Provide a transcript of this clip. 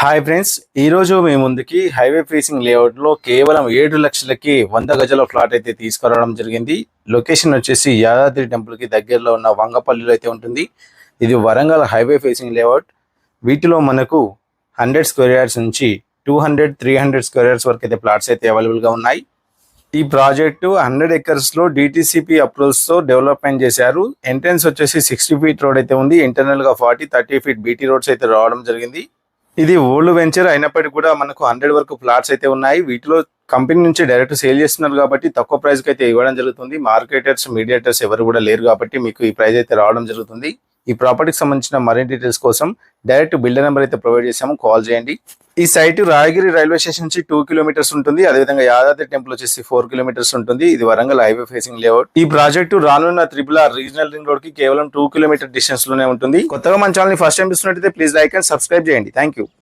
Hi friends ఈ రోజు మీ ముందుకి హైవే ఫేసింగ్ లేఅవుట్లో కేవలం ఏడు లక్షలకి వంద గజల ఫ్లాట్ అయితే తీసుకురావడం జరిగింది. లొకేషన్ వచ్చేసి యాదాద్రి టెంపుల్కి దగ్గరలో ఉన్న వంగపల్లిలో అయితే ఉంటుంది. ఇది వరంగల్ హైవే ఫేసింగ్ లేఅవుట్. వీటిలో మనకు హండ్రెడ్ స్క్వేర్ యార్డ్స్ నుంచి two hundred three hundred square yards వరకు అయితే ప్లాట్స్ అయితే అవైలబుల్గా ఉన్నాయి. ఈ ప్రాజెక్టు హండ్రెడ్ ఎకర్స్లో డీటీసీపీ అప్రూవల్స్తో డెవలప్మెంట్ చేశారు. ఎంట్రన్స్ వచ్చేసి సిక్స్టీ ఫీట్ రోడ్ అయితే ఉంది. ఇంటర్నల్గా forty thirty feet BT roads అయితే రావడం జరిగింది. ఇది ఓల్డ్ వెంచర్ అయినప్పటికీ కూడా మనకు హండ్రెడ్ వరకు ప్లాట్స్ అయితే ఉన్నాయి. వీటిలో కంపెనీ నుంచి డైరెక్ట్ సేల్ చేస్తున్నారు కాబట్టి తక్కువ ప్రైస్కి అయితే ఇవ్వడం జరుగుతుంది. మార్కెటర్స్ మీడియేటర్స్ ఎవరు కూడా లేరు కాబట్టి మీకు ఈ ప్రైస్ అయితే రావడం జరుగుతుంది. ఈ ప్రాపర్టీకి సంబంధించిన మరిన్ని డీటెయిల్స్ కోసం డైరెక్ట్ బిల్డర్ నెంబర్ అయితే ప్రొవైడ్ చేసాము కాల్ చేయండి. ఈ సైట్ రాయగిరి రైల్వే స్టేషన్ నుంచి టూ కిలోమీటర్స్ ఉంటుంది. అదేవిధంగా యాదాద్రి టెంపుల్ వచ్చేసి ఫోర్ కిలోమీటర్స్ ఉంటుంది. ఇది వరంగల్ హైవే ఫేసింగ్ లేఅవుట్ ఈ ప్రాజెక్టు రానున్న త్రిపుల్ ఆర్ రీజనల్ రింగ్ రోడ్కి కేవలం టూ కిలోమీటర్ డిస్టెన్స్లోనే ఉంటుంది. కొత్తగా మన ఛానల్ ఫస్ట్ టైం చూస్తున్నట్టయితే ప్లీజ్ లైక్ అండ్ సబ్స్క్రైబ్ చేయండి. Thank you